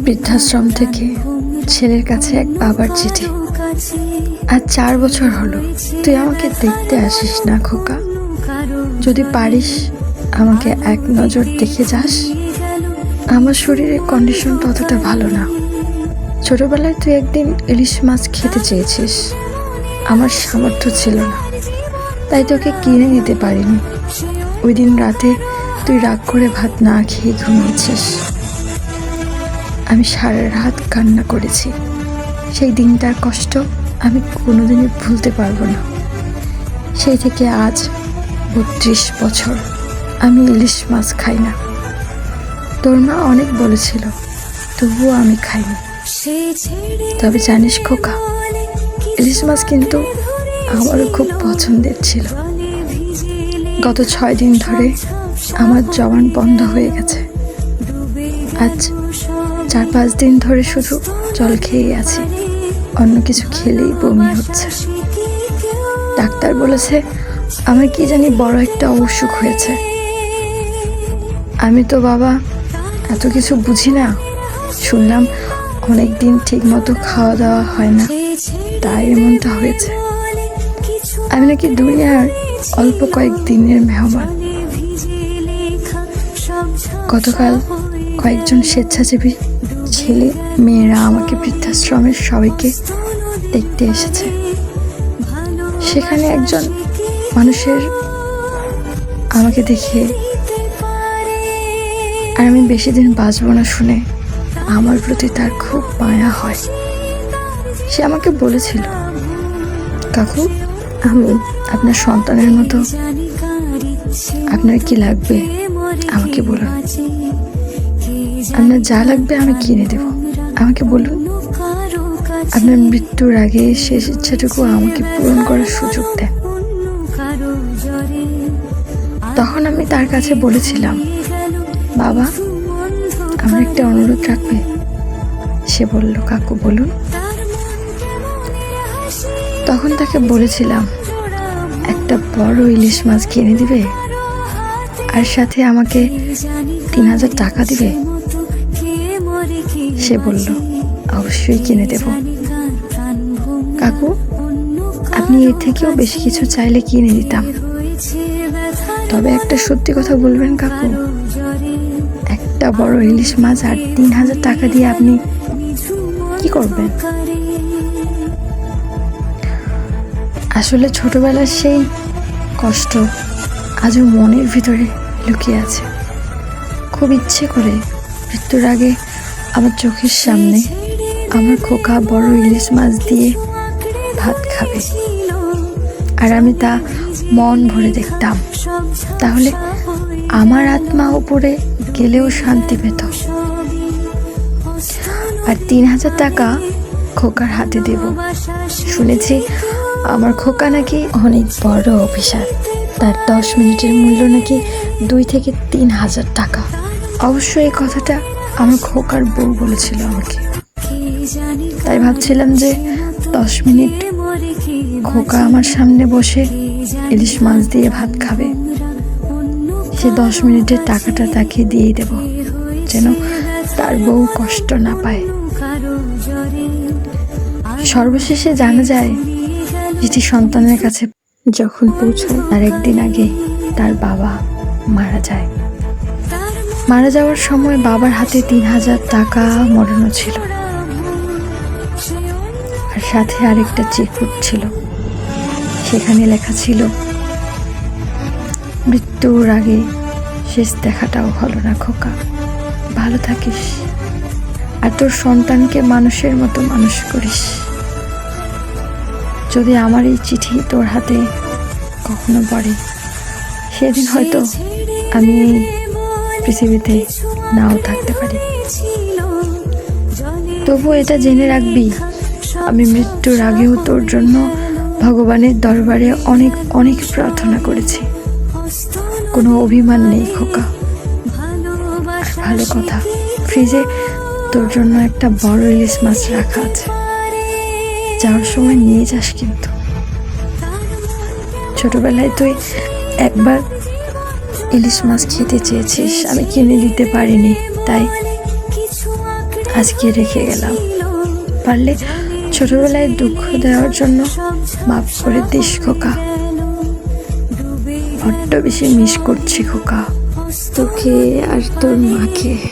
বৃদ্ধাশ্রম থেকে ছেলের কাছে এক বাবার চিঠি। আর চার বছর হলো। তুই আমাকে দেখতে আসিস না, খোকা। যদি পারিস, আমাকে এক নজর দেখে যাস। আমার শরীরের কন্ডিশন ততটা ভালো না। ছোটবেলায় তুই একদিন ইলিশ মাছ খেতে চেয়েছিস। আমার সামর্থ্য ছিল না। তাই তোকে কিনে নিতে পারিনি। ওই দিন রাতে তুই রাগ করে ভাত না খেয়ে ঘুমিয়েছিস। আমি সারা রাত কান্না করেছি। সেই দিনটার কষ্ট আমি কোনোদিনই ভুলতে পারব না। সেই থেকে আজ বত্রিশ বছর আমি ইলিশ মাছ খাই না। তোর মা অনেক বলেছিল, তবুও আমি খাইনি। তবে জানিস খোকা, ইলিশ মাছ কিন্তু আমারও খুব পছন্দের ছিল। গত ছয় দিন ধরে আমার জবান বন্ধ হয়ে গেছে। আজ চার পাঁচ দিন ধরে শুধু জল খেয়েই আছি। অন্য কিছু খেলেই বমি হচ্ছে। ডাক্তার বলেছে, আমার কি জানি বড় একটা অসুখ হয়েছে। আমি তো বাবা, এত কিছু বুঝি না। শুনলাম অনেক দিন ঠিক মতো খাওয়া দাওয়া হয় না। তাই এমনটা হয়েছে। আমি নাকি দুনিয়ার অল্প কয়েক দিনের মেহমান। গতকাল কয়েকজন স্বেচ্ছাসেবী ছেলে, মেয়েরা আমাকে বৃদ্ধাশ্রমের সবাইকে দেখতে এসেছে। সেখানে একজন মানুষের আমাকে দেখে, আর আমি বেশি দিন বাঁচবো না শুনে আমার প্রতি তার খুব মায়া হয়। সে আমাকে বলেছিল, কাকু, আমি আপনার সন্তানের মতো আপনার কি লাগবে? আমাকে বলুন। আপনার যা লাগবে আমি কিনে দেব। আমাকে বলুন, আপনার মৃত্যুর আগে শেষ ইচ্ছাটুকু আমাকে পূরণ করার সুযোগ দেন। তখন আমি তার কাছে বলেছিলাম, বাবা, আমার একটা অনুরোধ রাখবে। সে বলল, কাকু, বলুন। তখন তাকে বলেছিলাম, একটা বড় ইলিশ মাছ কিনে দিবে? আর সাথে আমাকে তিন হাজার টাকা দিবে? সে বলল, অবশ্যই কিনে দেব। কাকু, আপনি এর থেকেও বেশি কিছু চাইলে কিনে দিতাম। তবে একটা সত্যি কথা বলবেন কাকু, একটা বড় ইলিশ মাছ আর তিন হাজার টাকা দিয়ে আপনি কি করবেন? আসলে ছোটবেলার সেই কষ্ট আজও মনের ভিতরে। লুকিয়ে আছে। খুব ইচ্ছে করে মৃত্যুর আগে আমার চোখের সামনে আমার খোকা বড় ইলিশ মাছ দিয়ে ভাত খাবে। আর আমি তা মন ভরে দেখতাম। তাহলে আমার আত্মা উপরে গেলেও শান্তি পেত। আর তিন হাজার টাকা খোকার হাতে দেব। শুনেছি আমার খোকা নাকি অনেক বড় অফিসার। তার দশ মিনিটের মূল্য নাকি দুই থেকে তিন হাজার টাকা। অবশ্য এই কথাটা আমার খোকার বউ বলেছিল আমাকে। তাই ভাবছিলাম যে দশ মিনিট খোকা আমার সামনে বসে ইলিশ মাছ দিয়ে ভাত খাবে। সে দশ মিনিটের টাকাটা তাকে দিয়ে দেব, যেন তার বউ কষ্ট না পায়। সর্বশেষে জানা যায় যেটি সন্তানের কাছে যখন পৌঁছায় তার একদিন আগে তার বাবা মারা যায়। মারা যাওয়ার সময় বাবার হাতে তিন হাজার টাকা মরানো ছিল। আর সাথে আরেকটা চিরকুট ছিল। সেখানে লেখা ছিল, মৃত্যুর আগে শেষ দেখাটাও হলো না খোকা। ভালো থাকিস। আর তোর সন্তানকে মানুষের মতো মানুষ করিস। যদি আমার এই চিঠি তোর হাতে কখনো পড়ে সেদিন হয়তো আমি পৃথিবীতে নাও থাকতে পারি। তবু এটা জেনে রাখবি আমি মৃত্যুর আগেও তোর জন্য ভগবানের দরবারে অনেক অনেক প্রার্থনা করেছি। কোনো অভিমান নেই খোকা। ভালো কথা ফ্রিজে তোর জন্য একটা বড় ইলিশ মাছ রাখা আছে। যাওয়ার সময় নিয়ে যাস কিন্তু। ছোটবেলায় তুই একবার ইলিশ মাছ খেতে চেয়েছিস, আমি কিনে দিতে পারিনি, তাই আজকে রেখে গেলাম। পারলে ছোটবেলায় দুঃখ দেওয়ার জন্য মাফ করে দিস, খোকা। বড্ড বেশি মিস করছি, খোকা। তোকে আর তোর মাকে।